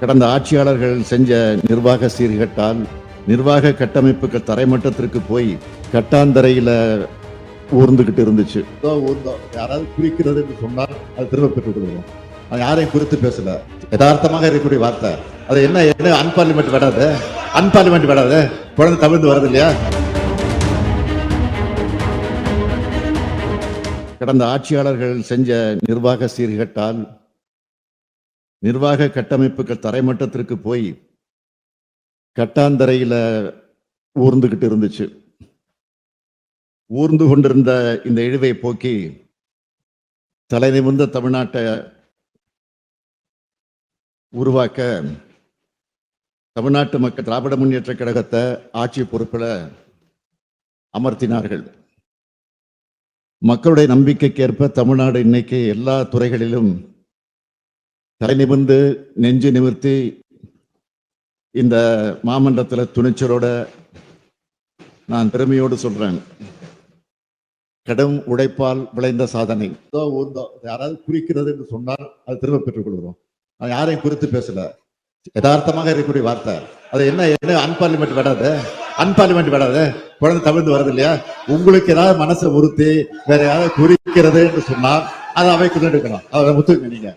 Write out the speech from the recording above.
கடந்த ஆட்சியாளர்கள் செஞ்ச நிர்வாக சீர்கட்டால் நிர்வாக கட்டமைப்புகள் தரைமட்டத்திற்கு போய் கட்டாந்தரையில ஊர்ந்துகிட்டு இருந்துச்சு. யாராவது குறிக்கிறது என்று சொன்னால் அது திரும்ப பெற்றுக் கொள்வோம் அது யாரையும் குறித்து பேசல. யதார்த்தமாக இருக்கக்கூடிய வார்த்தை. அது என்ன என்ன அன்பார்லிமெண்ட் விடாது அன்பார்லிமெண்ட் விடாது குழந்தை தமிழ்ந்து வருது இல்லையா? கடந்த ஆட்சியாளர்கள் செஞ்ச நிர்வாக சீர்கட்டால் நிர்வாக கட்டமைப்புகள் தரைமட்டத்திற்கு போய் கட்டாந்தரையில ஊர்ந்துகிட்டு இருந்துச்சு. ஊர்ந்து கொண்டிருந்த இந்த இழிவை போக்கி தலை நிமிர்ந்த தமிழ்நாட்டை உருவாக்க தமிழ்நாட்டு மக்கள் திராவிட முன்னேற்ற கழகத்தை ஆட்சி பொறுப்பில் அமர்த்தினார்கள். மக்களுடைய நம்பிக்கைக்கேற்ப தமிழ்நாடு இன்னைக்கு எல்லா துறைகளிலும் தலை நிமிர்ந்து நெஞ்சு நிமிர்த்தி இந்த மாமன்றத்தில் துணிச்சலோட நான் பெருமையோடு சொல்றேன். கடும் உழைப்பால் விளைந்த சாதனை. ஏதோ யாராவது குறிக்கிறது என்று சொன்னால் அது திரும்ப பெற்றுக் கொள்கிறோம் நான் யாரையும் குறித்து பேசல. யதார்த்தமாக இருக்கக்கூடிய வார்த்தை. அது என்ன என்ன அன்பார்லிமெண்ட் விடாது அன்பார்லிமெண்ட் விடாது குழந்தை தமிழ்ந்து வருது இல்லையா? உங்களுக்கு ஏதாவது மனசை உறுத்தி வேற யாராவது குறிக்கிறது என்று சொன்னால் அதை அவை எடுக்கணும் அதை முத்துங்க நீங்க.